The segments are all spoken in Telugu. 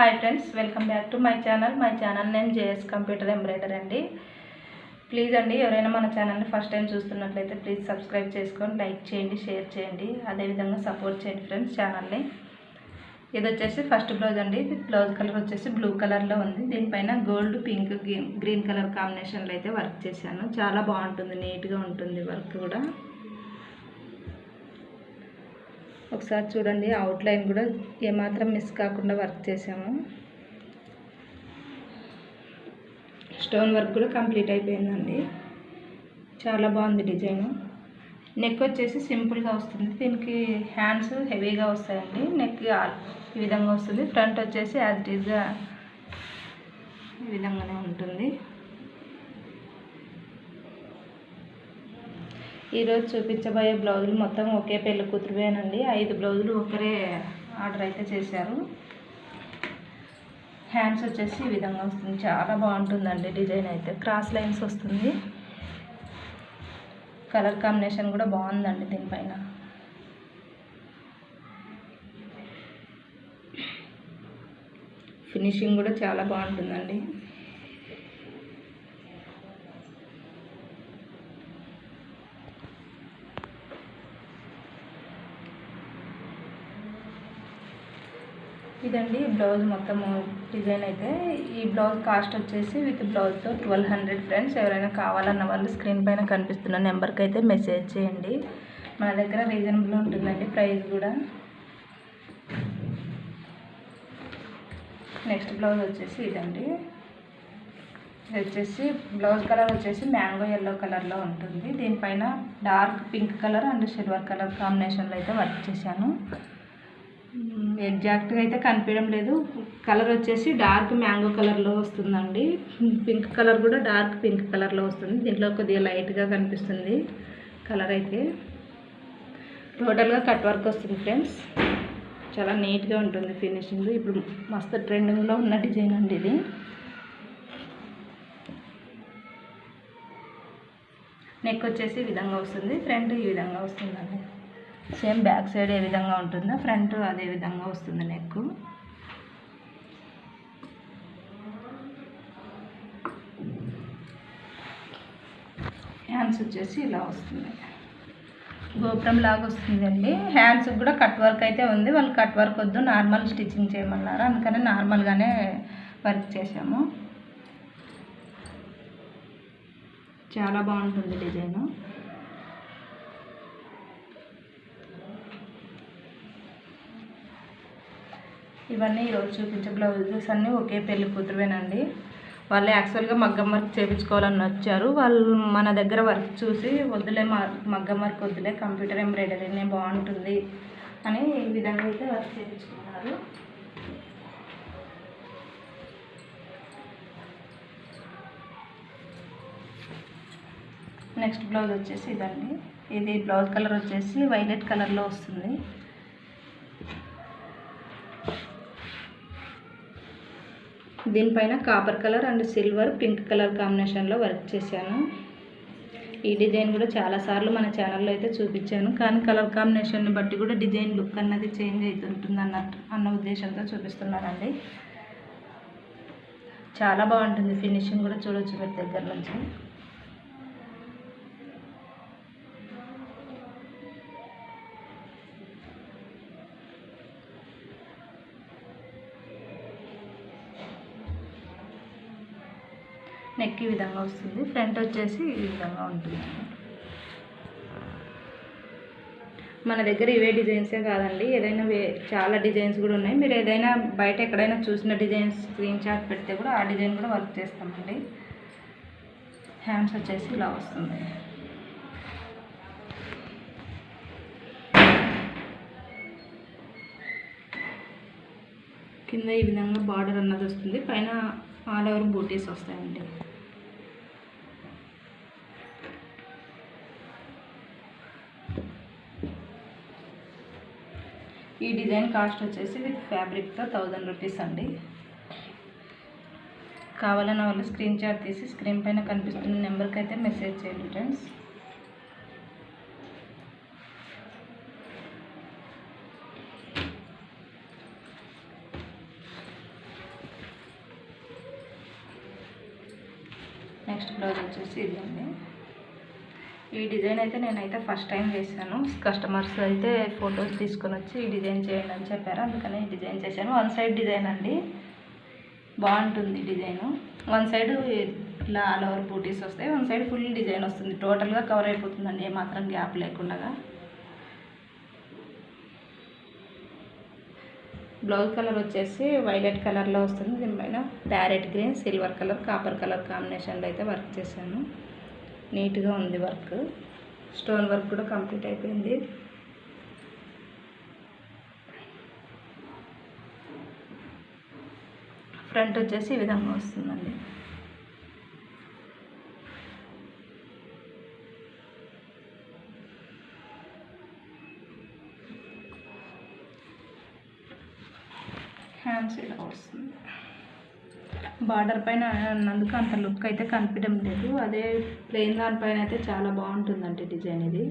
Hi friends welcome back to my channel. My channel name JS computer embroider అండి. ప్లీజ్ అండి ఎవరైనా మన ఛానల్ని ఫస్ట్ టైం చూస్తున్నట్లయితే ప్లీజ్ సబ్స్క్రైబ్ చేసుకొని లైక్ చేయండి షేర్ చేయండి. అదేవిధంగా సపోర్ట్ చేయండి ఫ్రెండ్స్ ఛానల్ని. ఇది వచ్చేసి ఫస్ట్ బ్లౌజ్ అండి. బ్లౌజ్ కలర్ వచ్చేసి బ్లూ కలర్లో ఉంది. దీనిపైన గోల్డ్ పింక్ గ్రీన్ కలర్ కాంబినేషన్లో అయితే వర్క్ చేశాను. చాలా బాగుంటుంది నీట్గా ఉంటుంది వర్క్ కూడా. ఒకసారి చూడండి అవుట్లైన్ కూడా ఏమాత్రం మిస్ కాకుండా వర్క్ చేసాము స్టోన్ వర్క్ కూడా కంప్లీట్ అయిపోయిందండి. చాలా బాగుంది డిజైన్. నెక్ వచ్చేసి సింపుల్గా వస్తుంది. దీనికి హ్యాండ్స్ హెవీగా వస్తాయండి. నెక్ ఈ విధంగా వస్తుంది. ఫ్రంట్ వచ్చేసి యాజ్ టీజ్గా ఈ విధంగానే ఉంటుంది. ఈరోజు చూపించబోయే బ్లౌజులు మొత్తం ఒకే పెళ్ళి కూతురువేనండి. ఐదు బ్లౌజులు ఒకరే ఆర్డర్ అయితే చేశారు. హ్యాండ్స్ వచ్చేసి ఈ విధంగా వస్తుంది. చాలా బాగుంటుందండి డిజైన్ అయితే. క్రాస్ లైన్స్ వస్తుంది. కలర్ కాంబినేషన్ కూడా బాగుందండి దీనిపైన. ఫినిషింగ్ కూడా చాలా బాగుంటుందండి. ఇదండి బ్లౌజ్ మొత్తము డిజైన్ అయితే. ఈ బ్లౌజ్ కాస్ట్ వచ్చేసి విత్ బ్లౌజ్తో ట్వెల్వ్ హండ్రెడ్ ఫ్రెండ్స్. ఎవరైనా కావాలన్న వాళ్ళు స్క్రీన్ పైన కనిపిస్తున్న నెంబర్కి అయితే మెసేజ్ చేయండి. మన దగ్గర రీజనబుల్ ఉంటుందండి ప్రైస్ కూడా. నెక్స్ట్ బ్లౌజ్ వచ్చేసి ఇదండి. ఇది వచ్చేసి బ్లౌజ్ కలర్ వచ్చేసి మ్యాంగో ఎల్లో కలర్లో ఉంటుంది. దీనిపైన dark pink colour and silver colour కాంబినేషన్లో అయితే వర్క్ చేశాను. ఎగ్జాక్ట్గా అయితే కనిపించడం లేదు. కలర్ వచ్చేసి డార్క్ మ్యాంగో కలర్లో వస్తుందండి. పింక్ కలర్ కూడా డార్క్ పింక్ కలర్లో వస్తుంది. దీంట్లో కొద్దిగా లైట్గా కనిపిస్తుంది కలర్ అయితే. టోటల్గా కట్ వర్క్ వస్తుంది ఫ్రెండ్స్ చాలా నీట్గా ఉంటుంది ఫినిషింగ్ ఇప్పుడు మస్తు ట్రెండింగ్లో ఉన్న డిజైన్ అండి ఇది. నెక్ వచ్చేసి ఈ విధంగా వస్తుంది. ఫ్రంట్ ఈ విధంగా వస్తుందండి. సేమ్ బ్యాక్ సైడ్ ఏ విధంగా ఉంటుందో ఫ్రంట్ అదే విధంగా వస్తుంది నెక్ హ్యాండ్స్ వచ్చేసి ఇలా వస్తుంది. గోపురం లాగా వస్తుందండి. హ్యాండ్స్ కూడా కట్ వర్క్ అయితే ఉంది. వాళ్ళు కట్ వర్క్ వద్దు నార్మల్ స్టిచ్చింగ్ చేయమన్నారు. అందుకనే నార్మల్గానే వర్క్ చేసాము చాలా బాగుంటుంది డిజైను. ఇవన్నీ ఈరోజు చూపించే బ్లౌజెస్ అన్నీ ఒకే పెళ్ళి కూతురువేనండి. వాళ్ళు యాక్చువల్గా మగ్గం వర్క్ చేయించుకోవాలని వచ్చారు. వాళ్ళు మన దగ్గర వర్క్ చూసి వద్దులే మగ్గం వర్క్ వద్దులే కంప్యూటర్ ఎంబ్రాయిడరీనే బాగుంటుంది అని ఈ విధంగా అయితే వర్క్ చేయించుకున్నారు నెక్స్ట్ బ్లౌజ్ వచ్చేసి ఇదండి. ఇది బ్లౌజ్ కలర్ వచ్చేసి వైలెట్ కలర్లో వస్తుంది. దీనిపైన copper colour and silver pink colour కాంబినేషన్లో వర్క్ చేశాను. ఈ డిజైన్ కూడా చాలాసార్లు మన ఛానల్లో అయితే చూపించాను. కానీ కలర్ కాంబినేషన్ని బట్టి కూడా డిజైన్ లుక్ అన్నది చేంజ్ అవుతుంటుంది అన్నట్టు అన్న ఉద్దేశంతో చూపిస్తున్నానండి. చాలా బాగుంటుంది ఫినిషింగ్ కూడా చూడొచ్చు మీరు దగ్గర నుంచి. నెక్ ఈ విధంగా వస్తుంది. ఫ్రంట్ వచ్చేసి ఈ విధంగా ఉంటుంది. మన దగ్గర ఇవే డిజైన్సే కాదండి. ఏదైనా వే చాలా డిజైన్స్ కూడా ఉన్నాయి. మీరు ఏదైనా బయట ఎక్కడైనా చూసిన డిజైన్స్ స్క్రీన్ షాట్ పెడితే కూడా ఆ డిజైన్ కూడా వర్క్ చేస్తామండి. హ్యాండ్స్ వచ్చేసి ఇలా వస్తుంది. కింద ఈ విధంగా బార్డర్ అన్నది వస్తుంది. పైన ఆల్ ఓవర్ బూటీస్ వస్తాయండి. ఈ డిజైన్ కాస్ట్ వచ్చేసి విత్ ఫ్యాబ్రిక్తో థౌజండ్ రూపీస్ అండి. కావాలన్న వాళ్ళు స్క్రీన్ షాట్ తీసి స్క్రీన్ పైన కనిపిస్తున్న నెంబర్కి అయితే మెసేజ్ చేయండి ఫ్రెండ్స్. నెక్స్ట్ బ్లౌజ్ వచ్చేసి ఇదండి ఈ డిజైన్ అయితే నేనైతే ఫస్ట్ టైం చేశాను కస్టమర్స్ అయితే ఫొటోస్ తీసుకొని వచ్చి ఈ డిజైన్ చేయండి అని చెప్పారు. అందుకని డిజైన్ చేశాను. వన్ సైడ్ డిజైన్ అండి. బాగుంటుంది డిజైను. వన్ సైడ్ ఇట్లా ఆల్ ఓవర్ బూటీస్ వస్తాయి. వన్ సైడ్ ఫుల్ డిజైన్ వస్తుంది. టోటల్గా కవర్ అయిపోతుందండి. ఏమాత్రం గ్యాప్ లేకుండా. బ్లౌజ్ కలర్ వచ్చేసి వైలెట్ కలర్లో వస్తుంది. దీనిపైన parrot green silver colour copper colour కాంబినేషన్లో అయితే వర్క్ చేశాను. నీట్గా ఉంది వర్క్. స్టోన్ వర్క్ కూడా కంప్లీట్ అయిపోయింది. ఫ్రంట్ వచ్చేసి ఈ విధంగా వస్తుందండి. హ్యాండ్స్ ఇలా వస్తుంది. బార్డర్ పైన అన్నందుకు అంత లుక్ అయితే కనిపించడం లేదు. అదే ప్లెయిన్ దానిపైన అయితే చాలా బాగుంటుందండి డిజైన్ ఇది.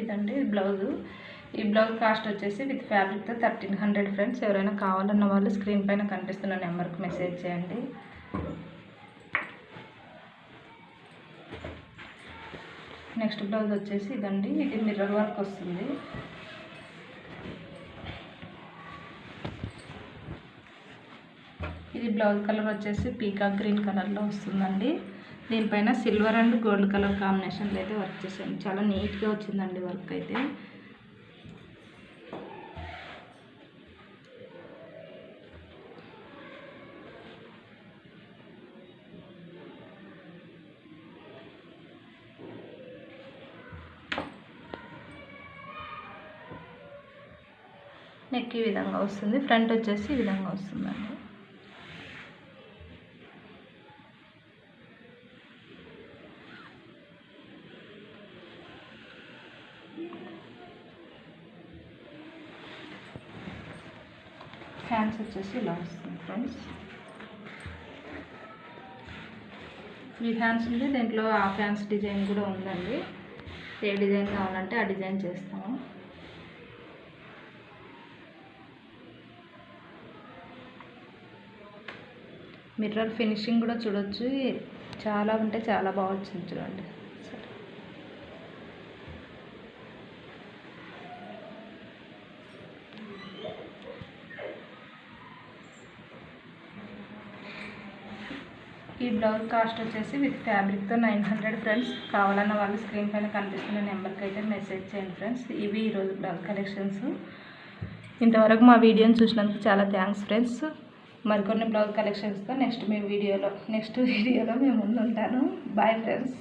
ఇదండి బ్లౌజు. ఈ బ్లౌజ్ కాస్ట్ వచ్చేసి విత్ ఫ్యాబ్రిక్తో థర్టీన్ హండ్రెడ్ ఫ్రెండ్స్. ఎవరైనా కావాలన్న వాళ్ళు స్క్రీన్ పైన కనిపిస్తున్న నెంబర్కి మెసేజ్ చేయండి. నెక్స్ట్ బ్లౌజ్ వచ్చేసి ఇదండి. ఇది మిర్రర్ వర్క్ వస్తుంది. ఇది బ్లౌజ్ కలర్ వచ్చేసి పీకాక్ గ్రీన్ కలర్లో వస్తుందండి. దీనిపైన సిల్వర్ అండ్ గోల్డ్ కలర్ కాంబినేషన్లో అయితే వర్క్ చేసాను చాలా నీట్గా వచ్చిందండి వర్క్ అయితే. నెక్ ఈ విధంగా వస్తుంది. ఫ్రంట్ వచ్చేసి ఈ విధంగా వస్తుందండి. హ్యాండ్స్ వచ్చేసి ఇలా వస్తుంది ఫ్రెండ్స్. ఈ హ్యాండ్స్ ఉంది. దీంట్లో హాఫ్ హ్యాండ్స్ డిజైన్ కూడా ఉందండి. ఏ డిజైన్ కావాలంటే ఆ డిజైన్ చేస్తాము. మిర్రర్ ఫినిషింగ్ కూడా చూడొచ్చు. చాలా అంటే చాలా బాగా వచ్చింది చూడండి. సరే. ఈ బ్లౌజ్ కాస్ట్ వచ్చేసి విత్ ఫ్యాబ్రిక్తో నైన్ హండ్రెడ్ ఫ్రెండ్స్. కావాలన్న వాళ్ళు స్క్రీన్ పైన కనిపిస్తున్న నెంబర్కి అయితే మెసేజ్ చేయండి ఫ్రెండ్స్. ఇవి ఈరోజు బ్లౌజ్ కలెక్షన్స్. ఇంతవరకు మా వీడియోని చూసినందుకు చాలా థ్యాంక్స్ ఫ్రెండ్స్. మరికొన్ని బ్లౌజ్ కలెక్షన్స్తో నెక్స్ట్ మీ వీడియోలో నెక్స్ట్ వీడియోలో మేము ముందుంటాను. Bye friends